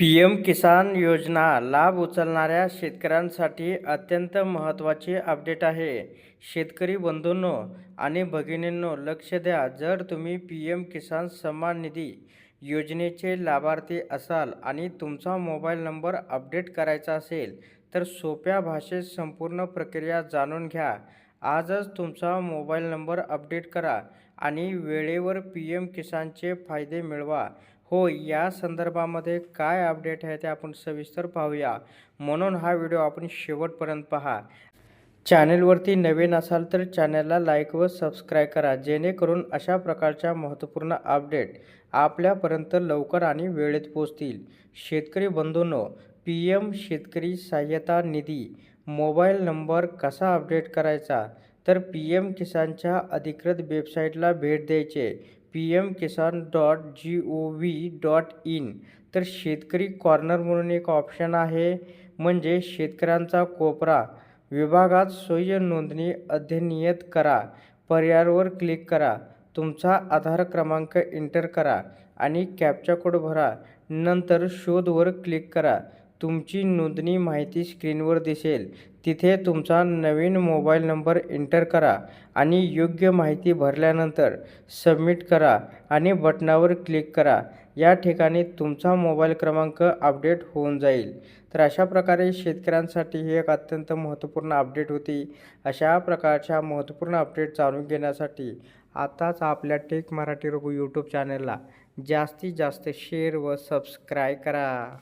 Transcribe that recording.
P M किसान योजना लाभ उचलणाऱ्या शेतकऱ्यांसाठी अत्यंत महत्त्वाची अपडेट आहे. शेतकरी बंधूंनो आणि भगिनींनो लक्ष द्या जर तुम्ही पी एम किसान सन्मान निधी योजनेचे लाभार्थी असाल आणि तुमचा मोबाईल नंबर अपडेट करायचा असेल तर सोप्या भाषेत संपूर्ण प्रक्रिया जाणून घ्या. आजच तुमचा मोबाईल नंबर अपडेट करा आणि वेळेवर पी एम किसानचे फायदे मिळवा. हो या संदर्भामध्ये काय अपडेट आहे ते आपण सविस्तर पाहूया. म्हणून हा व्हिडिओ आपण शेवटपर्यंत पहा. चॅनेलवरती नवीन असाल तर चॅनलला लाईक व सबस्क्राईब करा जेणेकरून अशा प्रकारच्या महत्त्वपूर्ण अपडेट आपल्यापर्यंत लवकर आणि वेळेत पोचतील शेतकरी बंधूंनो पी एम शेतकरी सहाय्यता निधी मोबाईल नंबर कसा अपडेट करायचा? तर पी एम किसानच्या अधिकृत वेबसाईटला भेट द्यायचे. P M Kisan dot G O V dot in. तर शेतकरी कॉर्नर म्हणून एक ऑप्शन आहे म्हणजे शेतकऱ्यांचा कोपरा. विभागात स्वयं नोंदणी अध्ययनियत करा. पर्यायावर क्लिक करा. तुमचा आधार क्रमांक एंटर करा आणि कॅप्चा कोड भरा. नंतर शोधवर क्लिक करा. तुमची नोंदणी माहिती स्क्रीनवर दिसेल. तिथे तुमचा नवीन मोबाईल नंबर एंटर करा आणि योग्य माहिती भरल्यानंतर सबमिट करा आणि बटनावर क्लिक करा. या ठिकाणी तुमचा मोबाईल क्रमांक अपडेट होऊन जाईल. तर अशा प्रकारे शेतकऱ्यांसाठी ही एक अत्यंत महत्त्वपूर्ण अपडेट होती. अशा प्रकारच्या महत्त्वपूर्ण अपडेट जाणून घेण्यासाठी आताच आपल्या टेक मराठी रघु यूट्यूब चॅनलला जास्तीत जास्त शेअर व सबस्क्राईब करा.